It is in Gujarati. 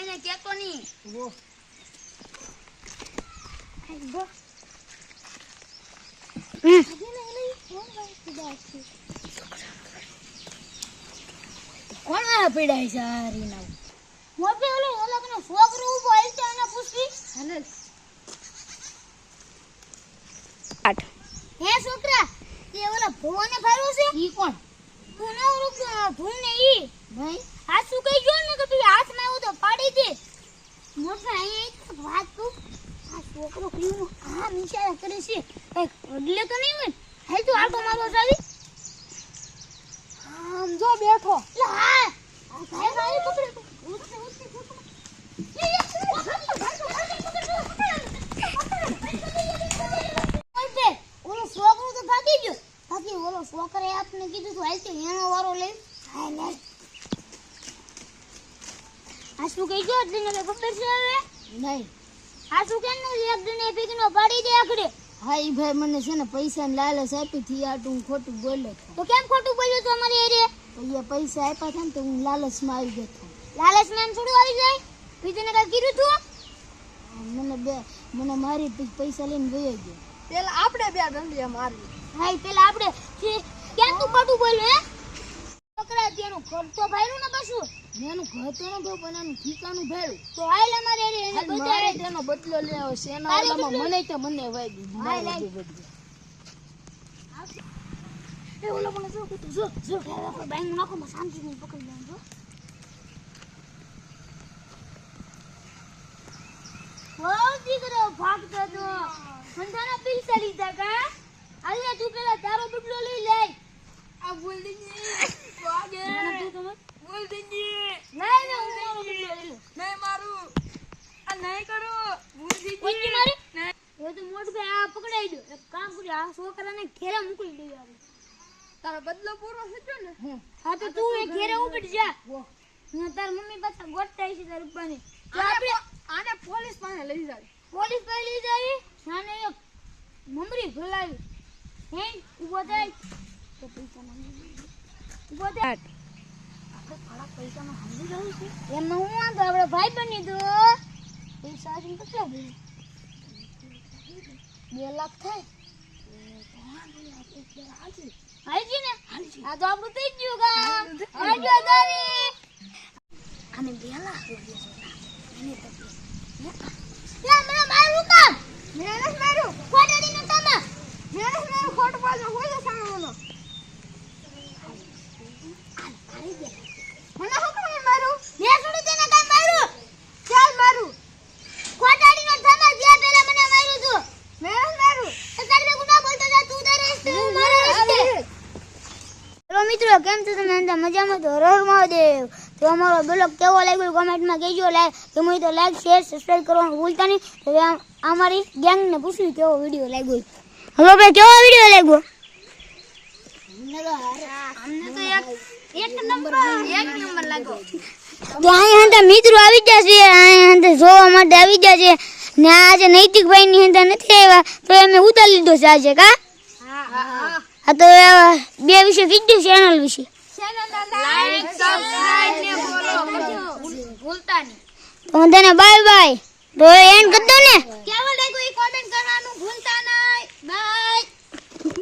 કોઈને કેતો નહીં. ઊભો. કોણ આ પીડાય છે આ રીના? મોટે ઓલો ઓલો કનો છોકરો ઊભો હશે તો એને પૂછવી. હાલે હે છોકરા તે ઓલા ભુવાને ફાર્યું છે? ઈ કોણ? ભુના રૂપ ભૂને ઈ. ભાઈ હાથ શું કઈ જો ને કે તું હાથમાં આવ્યો તો પાડી દે મોટા વાત છોકરો કયું આ કરે છે. એક એટલે તો નહીં હોય? હાલ તું આટો મારવા જાવી આમ જો બેઠો. લે, હા. તો ભાગી ગયો. બાકી ઓલો છોકરે આપને કીધું તું, હાલ તે એનો વારો લઈ. લે આ શું કહી ગયો? એટલે ને ખબર છે હવે? નહીં. આ શું કેમ નથી એક દિને પીકનો પાડી દે આખડે હા ઈ ભાઈ મને છે ને પૈસા ને લાલચ આપી થી આટું હું ખોટું બોલ્યો તો કેમ ખોટું બોલ્યો તો અમારી એરે અહીંયા પૈસા આપ્યા હતા ને તો હું લાલચમાં આવી ગયો હતો. લાલચ મેં થોડું આવી જાય? પીતને કઈ કીધું તું? મને બે મને મારી પછી પૈસા લઈને ગયો ગયો. પેલા આપણે બે દંડિયા મારી હા પેલા આપણે કે- કેમ તું ખોટું બોલ્યું હે? તેનું ઘર તો ભાઈરું ને કશું એનું ઘર તો નતો પણ એનું ઠીકાનું ભેળું તો હાલ અમારી એને હાલ મારે તેનો બદલો લેવો છે એના ઓલામાં મને તો મને વાઈ દીધું હાય. એ ઓલો મને શું કીધું? જો જો નાખો માં પકડી લેવાનું જો. ઓ દીકરો ભાગતો તો સંધાના પૈસા લીધા કા? આલે તું પેલા તારો બદલો લઈ લે. આ બોલ દીજી વાગે દીજી લઈ લે હું લઉં નહીં મારું. આ નહીં કરું. ઓછી દીજી મારી. નહીં. એ તો મોટ ભાઈ આ પકડાઈ દો. એક કામ કરી આ છોકરાને ઘેરે મોકલી દઈએ આપણે. તારો બદલો પૂરો થયો ને? હા તો તું એ ઘેરે ઉપડી જા હું તાર મમ્મી પાછા ગોઠતા છે તાર ઉપરની. આપણે આને પોલીસ પાસે લઈ જાય. પોલીસ પાસે લઈ જાય? સાને એક મમરી ભલાવી હે? ઊભો થાય. તો પૈસા માંગી ઊભો થાય. આપણે પૈસામાં છે એમાં હું વાંધો? આપણે ભાઈ બની દો પૈસા આજે કેટલા બે બે થાય. હાલજી ને? આ તો આપણું થઈ ગયું કામ. અને બે લાખ મારું કામ. મેં નથી માર્યું ખોટાડી નો તમે મેં નથી માર્યું ખોટું પાછો હોય છે સામેવાનો મારી દે મને શું કામ માર્યું મેં થોડું તેને કામ માર્યું ચાલ મારું ખોટાડી નો તમે જે પેલા મને માર્યું તું મેં નથી માર્યું તો તારે ભેગું ના બોલતો જા તું તારે રસ્તે હું મારો રસ્તે હેલો મિત્રો કેમ છો તમે? અંદર મજામાં તો હર મહાદેવ. તો અમારો બ્લોગ કેવો લાગ્યો કોમેન્ટમાં કહેજો. લાઈક તમે તો લાઈક શેર સબસ્ક્રાઇબ કરવાનું ભૂલતા નહીં. તો અમારી ગેંગને પૂછ્યું કેવો વીડિયો લાગ્યો. હવે ભાઈ કેવો વીડિયો લાગ્યો? મિત્રો આવી ગયા છે. અહીંયા જોવા માટે આવી ગયા છે. ને આજે નૈતિકભાઈ ની અંદર નથી આવ્યા. તો અમે ઉતારી લીધો છે આજે કા? હા. આ તો બે વિશે કીધું ચેનલ વિશે. તો બધાને બાય બાય તો એન કરી ને? કેવા લાગ્યું એ કોમેન્ટ કરવાનું? ભૂલતા નહીં. બાય